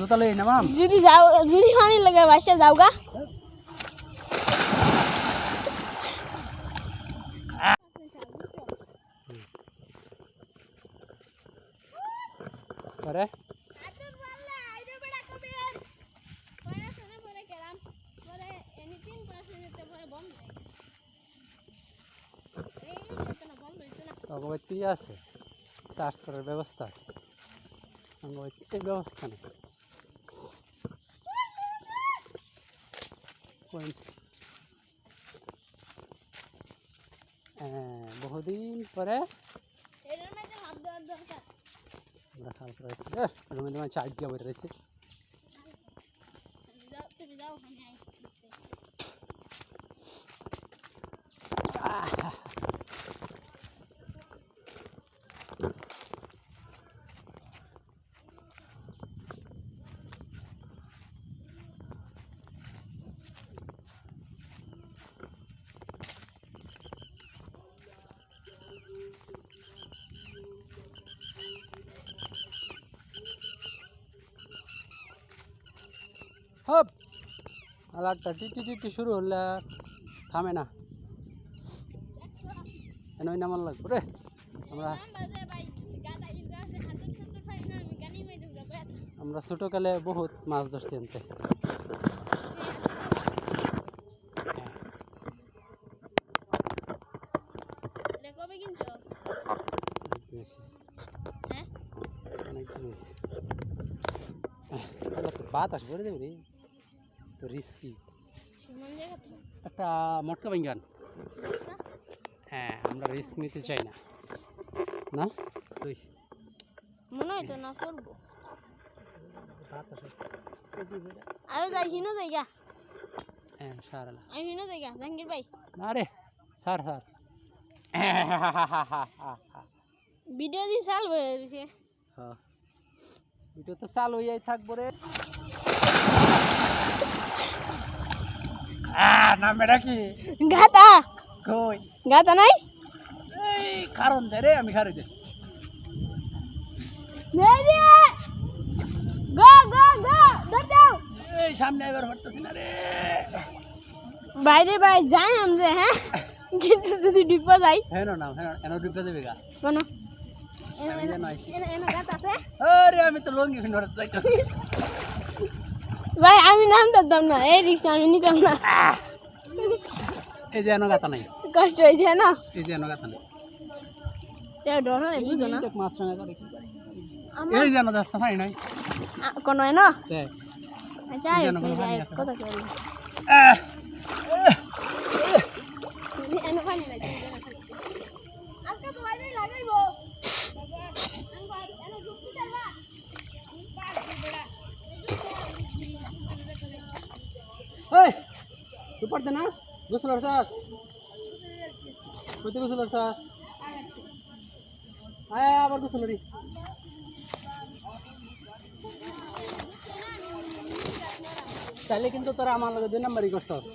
জুতা লই নামাম যদি যাও যদি পানি লাগে বাসা যাও গা অগবতী আছে চার্জ করার ব্যবস্থা আছে। অগবতী ব্যবস্থা নেই। Point. হ্যাঁ, বহুদিন পরে আমরা খাল করে রুমে তোমার চার্জ দিয়ে বসে আলাদটা টিটি টিটি শুরু হলে থামে না। এন ওই নামান লাগবো রে। আমরা আমরা ছোটোকালে বহুত মাছ ধরছি বেশি হ্যাঁ। বাতাস ভরে দেবে রে। তো রিস্কি একটা মটকা বেঙ্গান হ্যাঁ আমরা রিস্ক নিতে চাই না। না? তুই। মনে হয় তো না করব। আরও যাই হিনো জায়গা হ্যাঁ সারালা আমি হিনো জায়গা জাহাঙ্গীর ভাই। না রে স্যার স্যার ভিডিও দিয়ে চাল হয়ে হ্যাঁ। ভিডিও তো চালু হইয়াই থাকব রে। নাম এটা কি গাতা কই? গাতা নাই? এই কারণ দে রে আমি খারে দে। মেরে! গো গো গো দাও এই সামনে এবার হটতেছি না রে। বাইরে ভাই যাই আমজে হ্যাঁ? কিন্তু যদি ডিপা যাই। হ্যাঁ না হ্যাঁ এন ডিপে দেবে গা। কোনো আরে আমি তো লঙ্গি ভাই আমি নাম দিতাম না। এই রিক্সা আমি নিতাম না। এই যে গাতা নাই। কষ্ট হয়ে যায় না এই যে গাতা নাই। এ ডর বুঝো না। মাছ রাঙা করে এই নাই। কোনো না আচ্ছা এই। কথা কই আহ, এনে পানি নাই আজকে তো বাইরে লাগাইবো এনে যুক্তি চালবা ওই পড়তে না? গোসল হরতাস কইতে গোসল হরতাস আয় আবার গোসল হরি তাহলে কিন্তু তোরা আমার লগে দুই নাম্বারই কষ্ট। হবে।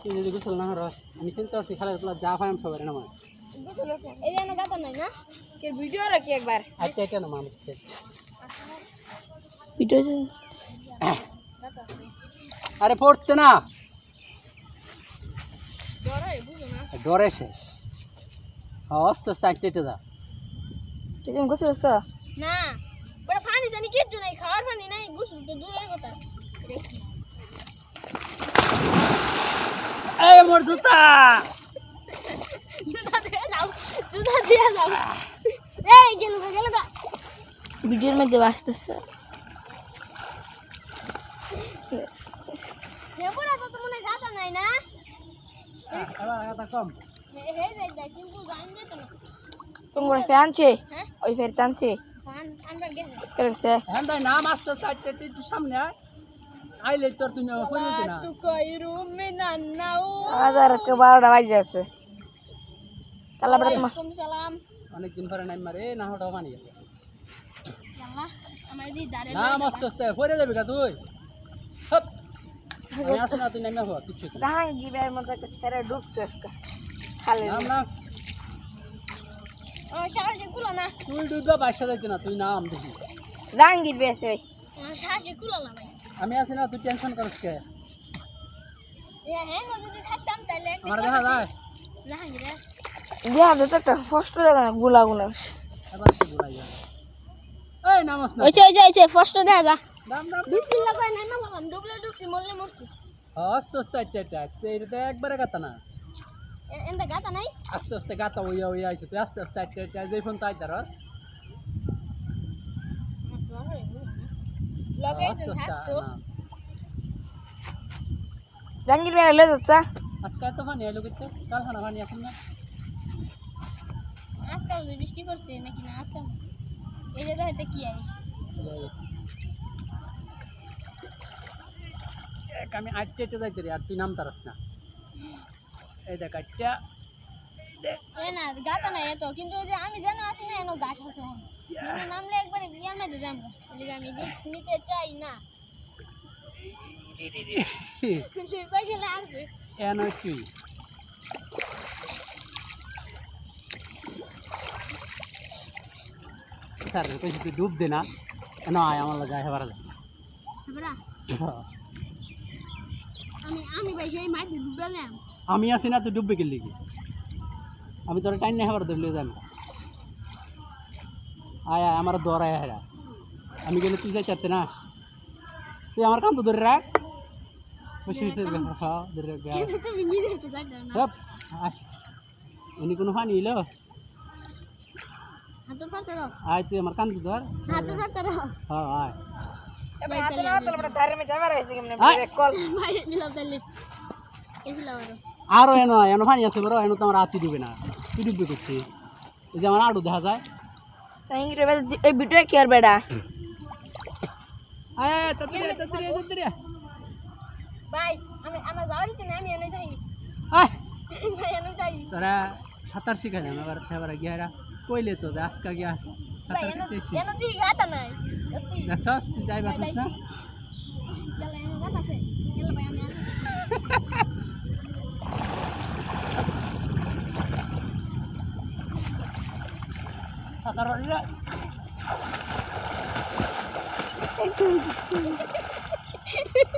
তুই যদি গোসল না হরস আমি চিন্তা করছি খালের পোলা যা পাই আমি সবাই নামাই এই যেন গাতা নাই না? কে ভিডিও রাখি একবার। আচ্ছা এটা নামা ভিডিও আরে পড়তে না ডর হয় বুঝো না ডরে শেষ হ্যাঁ, আস্তে আস্তে আঁকতে এটা যা তুমি গোসল করছ না বড় পানি জানি কিচ্ছু নাই খাওয়ার পানি নাই গোসল তো দূরের কথা এই মোর জুতা জুতা দিয়ে যাও জুতা দিয়ে যাও এই গেল গা গেল গা ভিডিওর মধ্যে আসতেছে হেবুরা তো মনে যাতা নাই না তোমার ফ্যান আছে হ্যাঁ? ওই ফের টানছে? ফান আনবার গেছে করেছে হ্যাঁ তাই নাম আস্তে আস্তে একটু সামনে আয়। আইলে তোর তুই করে দিতে না। রুমে নান্নাও বারোটা বাজে আছে। কালা বেড়া তোমার অনেকদিন পরে নাম মারে না হঠাৎ পানি গেছে নাম আস্তে আস্তে পরে যাবি গা তুই। হপ আমি আসো না তুই নামে হওয়া কিচ্ছু না। জাহাঙ্গীরের মধ্যে একটা ছেড়ে ঢুকছে আজকে। খালি নাম নাম। ও শাল যে গুলো না। তুই ডুববা বাসা যাইতে না তুই নাম দেখি। জাহাঙ্গীর পেয়েছে ভাই। আমার শ্বাসে কুলালা ভাই। আমি আছি না তুই টেনশন করিস কে? হ্যাঁ যদি থাকতাম তাহলে আমার দেখা যায়। জাহাঙ্গীর দেখা একটা কষ্ট না গুলা গুলা এই নামাস না। যা দাম দাম বিসমিল্লাহ কই না না বললাম ডুবলে আস্তে আস্তে আচ্ছা আচ্ছা আচ্ছা এটা তো একবারে গাতা না এন্ডা গাতা নাই আস্তে আস্তে গাতা ওইয়া ওইয়া আইছে তুই আস্তে আস্তে আচ্ছা আচ্ছা যেই ফোন তাই তার লগে আস্তে একজন আস্তে থাকতো না। জাহাঙ্গীর ভাই লে যাচ্ছে আজকে এত পানি এলো কিন্তু কাল খানা পানি আসেন না আজকাল যে বৃষ্টি পড়ছে নাকি না আজকাল এই যে হয়তো কি আই এক আমি আটটে আটটে যাইতে রে আর তুই নাম তারাস না। এই দেখ আটটা। এ না গাতা এত কিন্তু যে আমি যেন আছি না এনো গাছ আছে মানে নামলে একবারে ইয়ার মধ্যে যাব। এদিকে আমি নিতে চাই না। এন তুই। স্যার কইছি তুই ডুব দে না। না আয় আমার লাগে আয় হেবার আমি আছি না তুই ডুববে গেলি আমি তোর টাইম না হেবার ধরলে যাবি আয় আয় আমার দর আয় হেরা আমি গেলে তুই যাই চাচ্ছে না। তুই আমার কাম তো ধরে রাখ। বসে হ্যাঁ কোনো। পানি এলো আয় তুই আমার কান ধর। হ্যাঁ আয়। আরও এনো এনো পানি আছে বড় এনো তো আমার হাতি ডুবে না তুই ডুববে করছি এই যে আমার আড়ু দেখা যায় এই ভিডিও কি আর বেড়া আয় তাড়াতাড়ি আয়। ভাই আমি আমার যাওয়ার ইচ্ছে না আমি এনে যাই আয় ভাই এনে যাই তোরা সাঁতার শিখা যান আবার এবার গিয়া কইলে তো যে আজকা গিয়া ভাই সাঁতার এনে শিখতেছি এনে দিই গাতা নাই সত্যি দেখছস তুই যাই বাসিস না গেলে এনে গাতা আছে গেলে ভাই আমি আনি সাঁতার পারি রে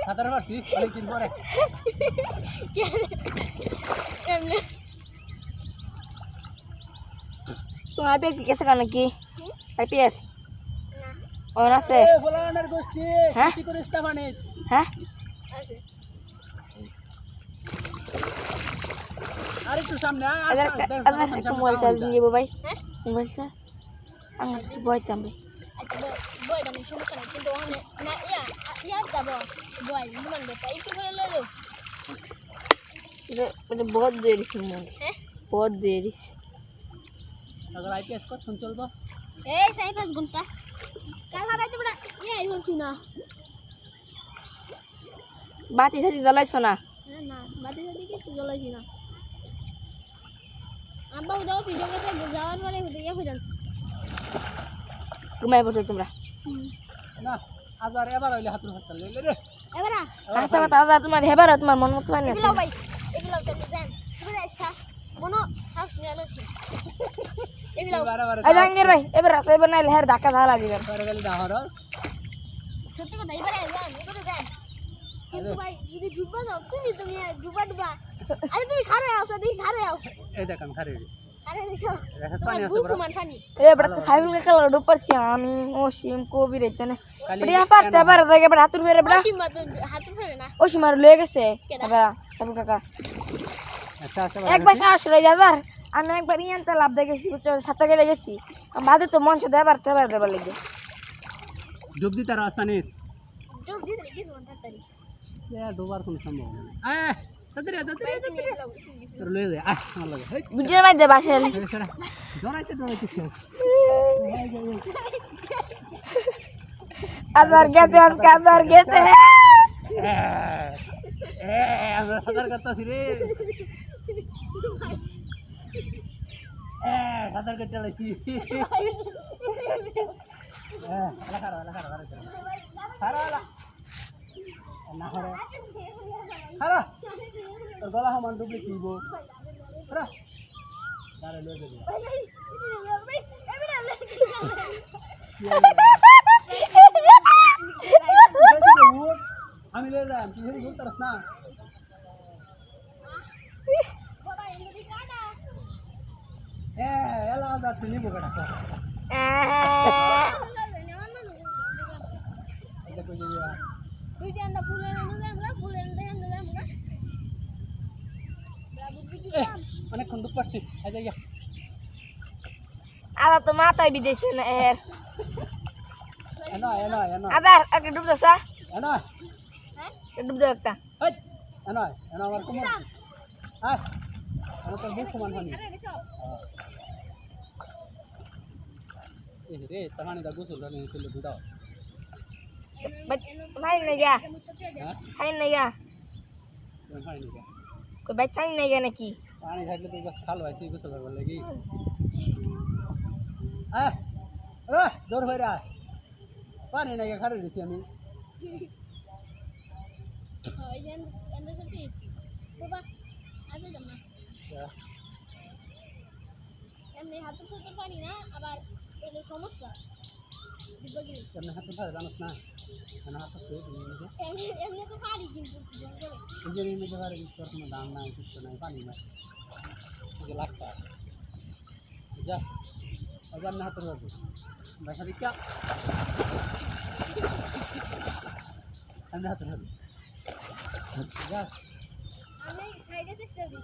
সাঁতার পারছি অনেকদিন পরে এমনি তোমার পেয়েছি গেছে পেয়েছি ওন আছে। বলানের গোষ্ঠী হ্যাঁ? কি করিস তা মানে? হ্যাঁ? আর একটু সামনে আর সামনে, সামনে, একটু মোবাইল চার্জ। নিয়ে ভাই। হ্যাঁ? মোবাইল চার্জ আমার বইতাম ভাই আচ্ছা বয় বানি সমস্যা নাই কিন্তু ওখানে না ইয়া ইয়া যাব বয় বিমান বেটা একটু করে লইলো। এটা বহুত দেরিস মন হ্যাঁ। বহুত দেরিস আবার আইপিএস কখন চলবো। এই সাই পাঁচ ঘণ্টা কাল হারাইতে বড় এই হচ্ছি না। বাতি সাথে জ্বলাইছো না? না বাতি সাথে কিছু জ্বলাইছি না। আব্বা উদাও ভিডিও কাছে যাওয়ার পরে ইয়া হয়ে যাচ্ছে ঘুমাই পড়ছো তোমরা। না আজ এবার হইলে হাতুর হাত লইলে রে। এবারা? কাঁচা কথা আজ তোমার হেবার তোমার মন মতো পানি এগুলো ভাই এগুলো তাহলে যান এবারে আসা মনো হাউস নিয়ে এই জাহাঙ্গীর ভাই এবার এবার নাইলে হের ধাক্কা ধারা দিবেন না সত্যি কথা এবারে যান এবারে যান কিন্তু ভাই যদি ডুববা যাও তুমি তুমি ডুবা ডুবা। আরে তুমি খারে আও সাদি খারে আও। এই দেখ আমি খারে আরে নিশো দেখা তোমার পানি আছে বুক বড়। পানি। এ বড় সাইবুল কে কাল ডুপারছি আমি ও সিম কবি রে তেনে। খালি বড়িয়া পারতে পারে জায়গা বড় হাতুর ফেরে বড় কিংবা তো হাত ফেলে না। ও সিমার লয়ে গেছে আচ্ছা আচ্ছা একবার সাহস রয়ে যাবার আমি একবার ইয়ানতে লাভ দেখেছি সাথে কেটে গেছি। বাদে তো মঞ্চ দেবার তেবার দেবার লেগে। ডুব দিতে আর দিয়ে ডোবার কোনো সম্ভব নেই আবার গেছে আবার গেছে। আমরা সাঁতার কাটতেছি রে। এ সাঁতার কাটতে লাগছি। এলা খারো খারো খারো খারো না খারো খারো তোর গলা সমান ডুবলি কি আমি লয়ে যাই তুই বলতে না। অনেকক্ষণ দুঃখ পাচ্ছি আদা তো মাথায় বিদেছে না এর আদার একটা ডুব দোসা হ্যাঁ ডুব দাও একটা আমার কুমার তোর সমান হানি আরে দেখো এই রে তাহানি দা গোসল রানি চলে বুড়াও ভাই নাই গা কেমন তো ছেড়ে হ্যাঁ ভাই নাই গা তুমি হানি কে কই ভাই চাই নাই গা নাকি পানি থাকলে তো বাস খালো আইছি গোসল করবার লাগি আয় ও দৌড় হইরা পানি নাই খারে দিছি আমি ওই যে এনে না এমনি হাতে সমস্যা ধরে জানোস না? কেন হাতে খেয়ে তুমি এমনি তো পারি কিন্তু নিজের নিজে ধরে তোর কোনো দাম নাই কিছু নাই পানি নাই। তোকে লাগতা যা আজ আমি হাতে ধরবো। দেখা দিকা আমি হাতে ধরবো। যা। আমি সাইডে চেষ্টা দিই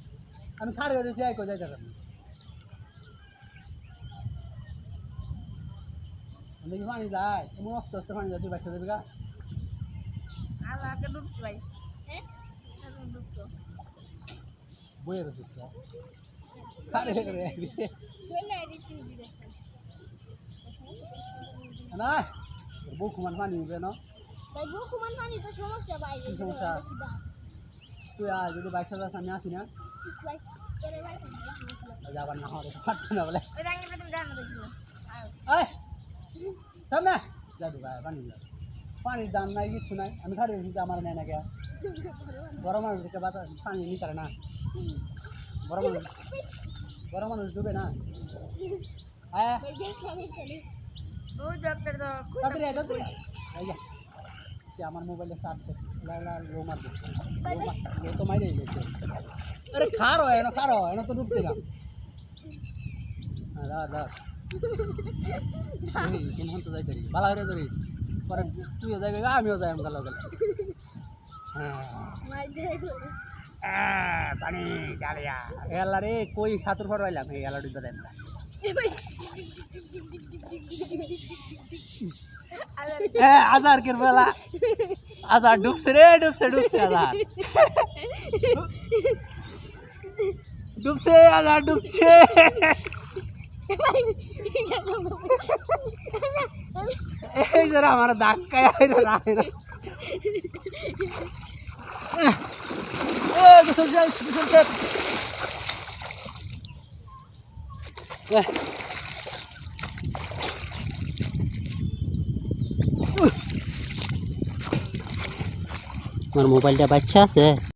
আমি যাইতা না হ্যাঁ আমি খাড়ি হয়েছি আয় কো যাইতে দেখি পানি যায় মস্ত মস্ত পানি যায় তুই বাসা দেবে। গা ভাই হ্যাঁ এখন ডুবতো না পানি উঠবে না। বুকু মান পানি তো সমস্যা ভাই সমস্যা? তুই আয় যদি বাইশে যাস আমি আসি না। যাবার না হলে পারছি না বলে আয় সামনে যাবি ভাই পানি পানির দাম নাই কিছু নাই আমি খাড়ি হয়েছি আমার নেয় না কে বড় মানুষ থেকে বাতা পানি নিতে না বড় মানুষ বড় মানুষ ডুবে না আয় ভাই বেশ আমি চলে ওই ডক্টর তো তাড়াতাড়ি আয় তাড়াতাড়ি আয় যা তুই আমার মোবাইলে চার্জ আরে খারো এনো খারো এনো তো ডুবতে না হ্যাঁ তো যাই তারি ভালো করে ধরিস। পরে তুইও যাইবে আমিও যাই আমি গেল গেল। হ্যাঁ। মাই দেখো আহ, পানি চালিয়া এলা রে কই সাঁতুর ফর পাইলাম এই এলা ডুবে দেন হ্যাঁ আজার কের বেলা আজার ডুবছে রে ডুবছে ডুবছে আজার ডুবছে আজার ডুবছে এই জন্য আমার ধাক্কায় আইলো না আইলো। এ গোসল শেষ গোসল শেষ আমার মোবাইলটা বাচ্চা আছে?